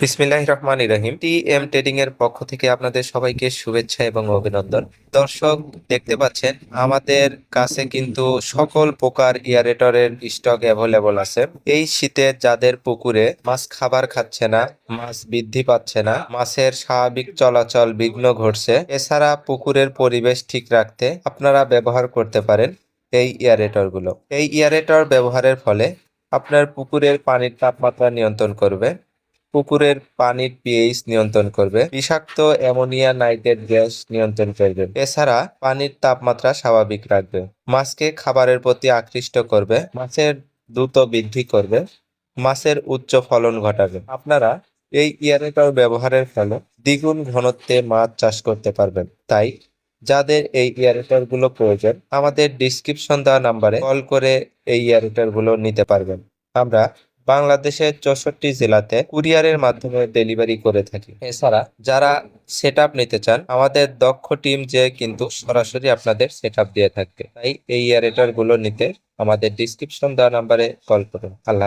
বিসমিল্লাহ রহমান রহিম। টি এম ট্রেডিং এর পক্ষ থেকে আপনাদের সবাইকে শুভেচ্ছা এবং অভিনন্দন। দর্শক, দেখতে পাচ্ছেন, আমাদের কাছে কিন্তু সকল প্রকার ইয়ারেটরের স্টক অ্যাভেলেবল আছে। এই শীতে যাদের পুকুরে মাছ খাবার খাচ্ছে না, মাছ বৃদ্ধি পাচ্ছে না, মাছের স্বাভাবিক চলাচল বিঘ্ন ঘটছে, এছাড়া পুকুরের পরিবেশ ঠিক রাখতে আপনারা ব্যবহার করতে পারেন এই ইয়ারেটরগুলো এই ইয়ারেটর ব্যবহারের ফলে আপনার পুকুরের পানির তাপমাত্রা নিয়ন্ত্রণ করবে। পুকুরের পানির পিএইচ নিয়ন্ত্রণ করবে। বিষাক্ত অ্যামোনিয়া নাইট্রেট গ্যাস নিয়ন্ত্রণ করবে। এছাড়া পানির তাপমাত্রা স্বাভাবিক রাখবে। মাছকে খাবারের প্রতি আকৃষ্ট করবে। মাছের দ্রুত বৃদ্ধি করবে। মাছের উচ্চ ফলন ঘটাবে। আপনারা এই ইয়ারেটর ব্যবহারের ফলে দ্বিগুণ ঘনত্বে মাছ চাষ করতে পারবেন। তাই যাদের এই ইয়ারেটরগুলো প্রয়োজন, আমাদের ডিসক্রিপশন দেওয়া নাম্বারে কল করে এই ইয়ারেটরগুলো নিতে পারবেন। আমরা বাংলাদেশের চৌষট্টি জেলাতে কুরিয়ারের মাধ্যমে ডেলিভারি করে থাকি। এছাড়া যারা সেট নিতে চান, আমাদের দক্ষ টিম যে কিন্তু সরাসরি আপনাদের সেট দিয়ে থাকবে তাই এই এয়ারেটারগুলো নিতে আমাদের ডিসক্রিপশন দেওয়া নাম্বারে কল করুন। আল্লাহ।